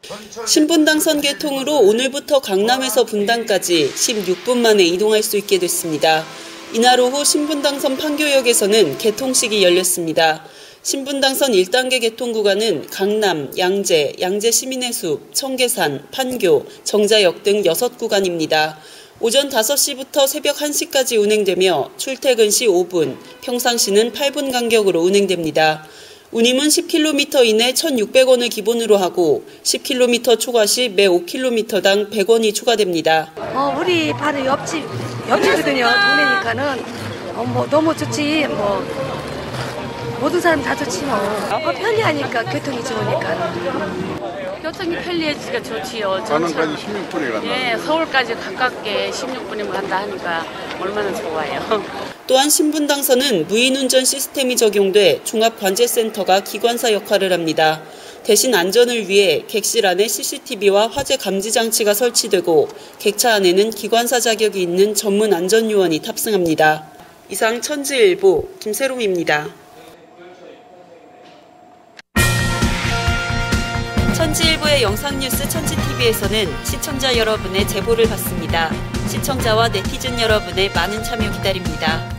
전철 신분당 선 개통으로 오늘부터 강남에서 분당까지 16분 만에 이동할 수 있게 됐습니다. 이날 오후 신분당선 판교역에서는 개통식이 열렸습니다. 신분당선 1단계 개통 구간은 강남, 양재, 양재 시민의 숲, 청계산, 판교, 정자역 등 6구간입니다. 오전 5시부터 새벽 1시까지 운행되며 출퇴근 시 5분, 평상시는 8분 간격으로 운행됩니다. 운임은 10km 이내 1,600원을 기본으로 하고 10km 초과 시 매 5km당 100원이 추가됩니다. 어, 우리 바로 옆집, 옆집이거든요. 동네니까는. 어, 뭐, 너무 좋지. 뭐, 모든 사람 다 좋지 뭐. 어, 편리하니까, 교통이 좋으니까. 교통이 편리해지니까 좋지요. 가는까지 16분이 간다. 예, 서울까지 가깝게 16분이면 간다 하니까 얼마나 좋아요. 또한 신분당선은 무인운전 시스템이 적용돼 종합관제센터가 기관사 역할을 합니다. 대신 안전을 위해 객실 안에 CCTV와 화재 감지 장치가 설치되고 객차 안에는 기관사 자격이 있는 전문 안전요원이 탑승합니다. 이상 천지일보 김세롱입니다. 천지일보의 영상뉴스 천지TV에서는 시청자 여러분의 제보를 받습니다. 시청자와 네티즌 여러분의 많은 참여 기다립니다.